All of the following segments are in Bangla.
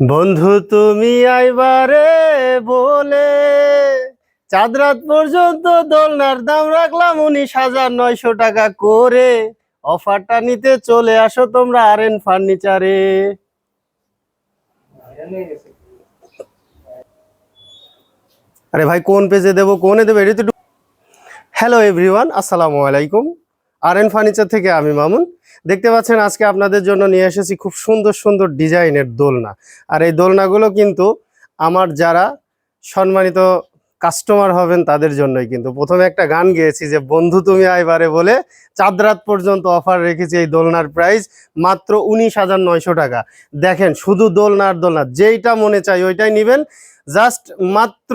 বন্ধু তুমি আইবারে বলে, চাঁদ রাত পর্যন্ত দোলনার দাম রাখলাম উনিশ হাজার নয়শো টাকা করে। অফারটা নিতে চলে আসো তোমরা আর এন ফার্নিচারে। আরে ভাই, কোন পেজে দেবো, কোনে দেবো? এটা তো হ্যালো এভরিওয়ান আসসালামু আলাইকুম। আর এন ফার্নিচার থেকে আমি মামুন। দেখতে পাচ্ছেন, আজকে আপনাদের জন্য নিয়ে এসেছি খুব সুন্দর সুন্দর ডিজাইনের দোলনা। আর এই দোলনাগুলো কিন্তু আমার যারা সম্মানিত কাস্টমার হবেন, তাদের জন্যই কিন্তু। প্রথমে একটা গান গেয়েছি যে, বন্ধু তুমি আইবারে বলে চাঁদ রাত পর্যন্ত অফার রেখেছি এই দোলনার প্রাইস মাত্র উনিশ হাজার নয়শো টাকা। দেখেন, শুধু দোলনা আর দোলনা, যেইটা মনে চাই ওইটাই নেবেন। জাস্ট মাত্র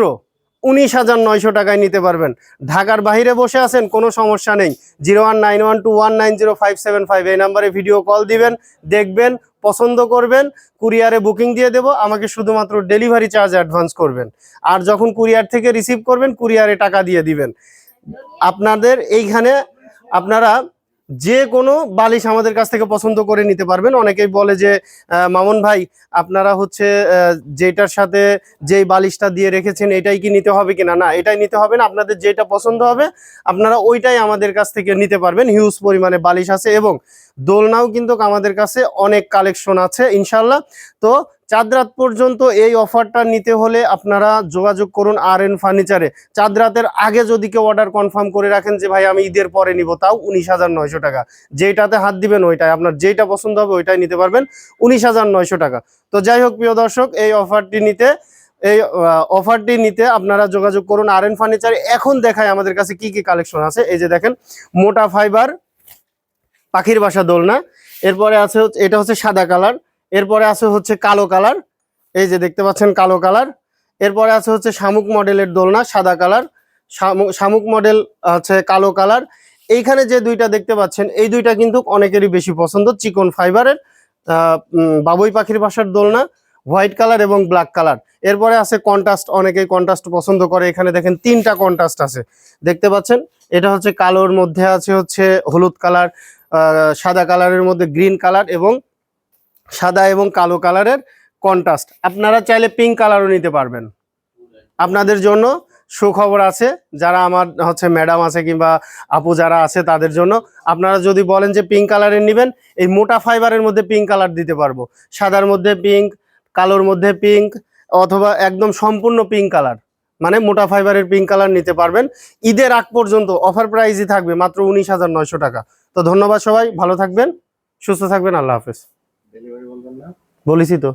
উনিশ হাজার নয়শো টাকায় নিতে পারবেন। ঢাকার বাইরে বসে আছেন, কোনো সমস্যা নেই। Zero one nine one two one nine zero five seven five এই নাম্বারে ভিডিও কল দিবেন, দেখবেন, পছন্দ করবেন, কুরিয়ারে বুকিং দিয়ে দেবো, আমাকে শুধুমাত্র ডেলিভারি চার্জ অ্যাডভান্স করবেন। আর যখন কুরিয়ার থেকে রিসিভ করবেন, কুরিয়ারে টাকা দিয়ে দিবেন। আপনাদের এইখানে আপনারা যে কোনো বালিশ আমাদের কাছ থেকে পছন্দ করে নিতে পারবেন। অনেকেই বলে যে মামুন ভাই, আপনারা হচ্ছে যেটার সাথে যেই বালিশটা দিয়ে রেখেছেন, এটাই কি নিতে হবে কিনা? না, এটাই নিতে হবে না। আপনাদের যেটা পছন্দ হবে, আপনারা ওইটাই আমাদের কাছ থেকে নিতে পারবেন। হিউজ পরিমাণে বালিশ আছে এবং দোলনাও কিন্তু আমাদের কাছে অনেক কালেকশন আছে ইনশাল্লাহ তো চাঁদ রাত পর্যন্ত এই অফারটা নিতে হলে আপনারা যোগাযোগ করুন আর এন ফার্নিচারে। চাঁদ রাতের আগে যদি কেউ অর্ডার কনফার্ম করে রাখেন যে, ভাই, আমি ঈদের পরে নিব। তাও উনিশ হাজার নয়শো টাকা। যেইটাতে হাত দিবেন ওইটাই। আপনার যেইটা পছন্দ হবে ওইটাই নিতে পারবেন। উনিশ হাজার নয়শো টাকা। তো যাই হোক, প্রিয় দর্শক, এই অফারটি নিতে, এই অফারটি নিতে আপনারা যোগাযোগ করুন আর এন ফার্নিচার। এখন দেখায় আমাদের কাছে কি কি কালেকশন আছে। এই যে দেখেন, মোটা ফাইবার পাখির বাসা দোলনা। এরপরে আছে এটা হচ্ছে সাদা কালার এরপরে আছে হচ্ছে কালো কালার। এই যে দেখতে পাচ্ছেন কালো কালার। এরপরে আছে হচ্ছে শামুক মডেলের দোলনা, সাদা কালার। শামুক- শামুক মডেল আছে কালো কালার। এইখানে যে দুইটা দেখতে পাচ্ছেন, এই দুইটা কিন্তু অনেকেরই বেশি পছন্দ। চিকন ফাইবারের বাবুই পাখির বাসার দোলনা, হোয়াইট কালার এবং ব্ল্যাক কালার। এরপরে আছে কন্ট্রাস্ট, অনেকেই কন্ট্রাস্ট পছন্দ করে। এখানে দেখেন তিনটা কন্ট্রাস্ট আছে। দেখতে পাচ্ছেন, এটা হচ্ছে কালোর মধ্যে আছে হচ্ছে হলুদ কালার সাদা কালারের মধ্যে গ্রিন কালার এবং সাদা এবং কালো কালারের কন্ট্রাস্ট আপনারা চাইলে পিঙ্ক কালারও নিতে পারবেন। আপনাদের জন্য সুখবর আছে, যারা আমার হচ্ছে ম্যাডাম আছে কিংবা আপু যারা আছে তাদের জন্য। আপনারা যদি বলেন যে পিঙ্ক কালারের নেবেন, এই মোটা ফাইবারের মধ্যে পিঙ্ক কালার দিতে পারব। সাদার মধ্যে পিঙ্ক কালোর মধ্যে পিঙ্ক অথবা একদম সম্পূর্ণ পিঙ্ক কালার মানে মোটা ফাইবারের পিঙ্ক কালার নিতে পারবেন। ঈদের আগ পর্যন্ত অফার প্রাইসই থাকবে মাত্র উনিশ হাজার নয়শো টাকা। তো ধন্যবাদ সবাই, ভালো থাকবেন, সুস্থ থাকবেন, আল্লাহ হাফেজ। বলেছি তো